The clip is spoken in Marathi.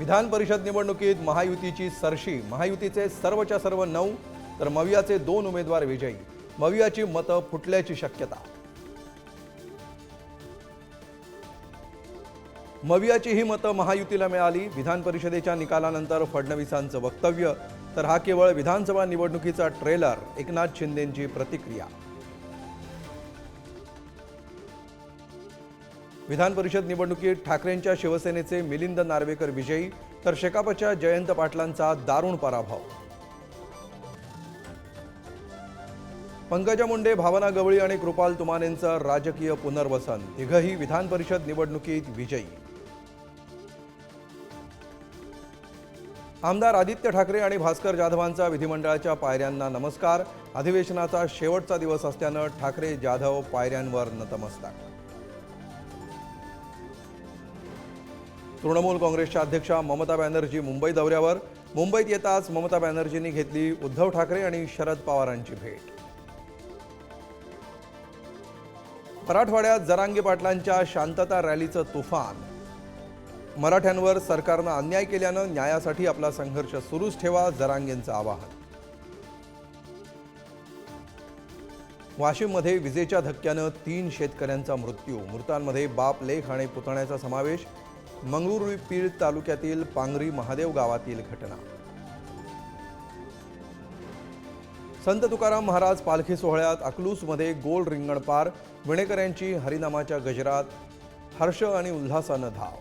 विधान परिषद निवडणुकीत महायुतीची सरशी महायुतीचे सर्वच्या सर्व नऊ तर मवियाचे दोन उमेदवार विजयी. मवियाची मतं फुटल्याची शक्यता. मवियाची ही मतं महायुतीला मिळाली. विधान परिषदेच्या निकालानंतर फडणवीसांचं वक्तव्य तर हा केवळ विधानसभा निवडणुकीचा ट्रेलर एकनाथ शिंदेंची प्रतिक्रिया. विधान परिषद निवडणुकीत ठाकरेंच्या शिवसेनेचे मिलिंद नार्वेकर विजयी तर शेकापच्या जयंत पाटलांचा दारुण पराभव. पंकजा मुंडे भावना गवळी आणि कृपाल तुमानेंचं राजकीय पुनर्वसन तिघही विधान परिषद निवडणुकीत विजयी. आमदार आदित्य ठाकरे आणि भास्कर जाधवांचा विधिमंडळाच्या पायऱ्यांना नमस्कार. अधिवेशनाचा शेवटचा दिवस असल्यानं ठाकरे जाधव पायऱ्यांवर नतमस्तक. तृणमूल काँग्रेसच्या अध्यक्षा ममता बॅनर्जी मुंबई दौऱ्यावर. मुंबईत येताच ममता बॅनर्जींनी घेतली उद्धव ठाकरे आणि शरद पवारांची भेट. मराठवाड्यात जरांगे पाटलांच्या शांतता रॅलीचं तुफान. मराठ्यांवर सरकारनं अन्याय केल्यानं न्यायासाठी आपला संघर्ष सुरूच ठेवा जरांगेंचं आवाहन. वाशिममध्ये विजेच्या धक्क्यानं तीन शेतकऱ्यांचा मृत्यू. मृतांमध्ये बाप लेख आणि पुतण्याचा समावेश. मंगळूर पीड तालुक्यातील पांगरी महादेव गावातील घटना. संत तुकाराम महाराज पालखी सोहळ्यात अकलूसमध्ये गोल रिंगण पार विणेकर यांची हरिनामाच्या गजरात हर्ष आणि उल्हासानं धाव.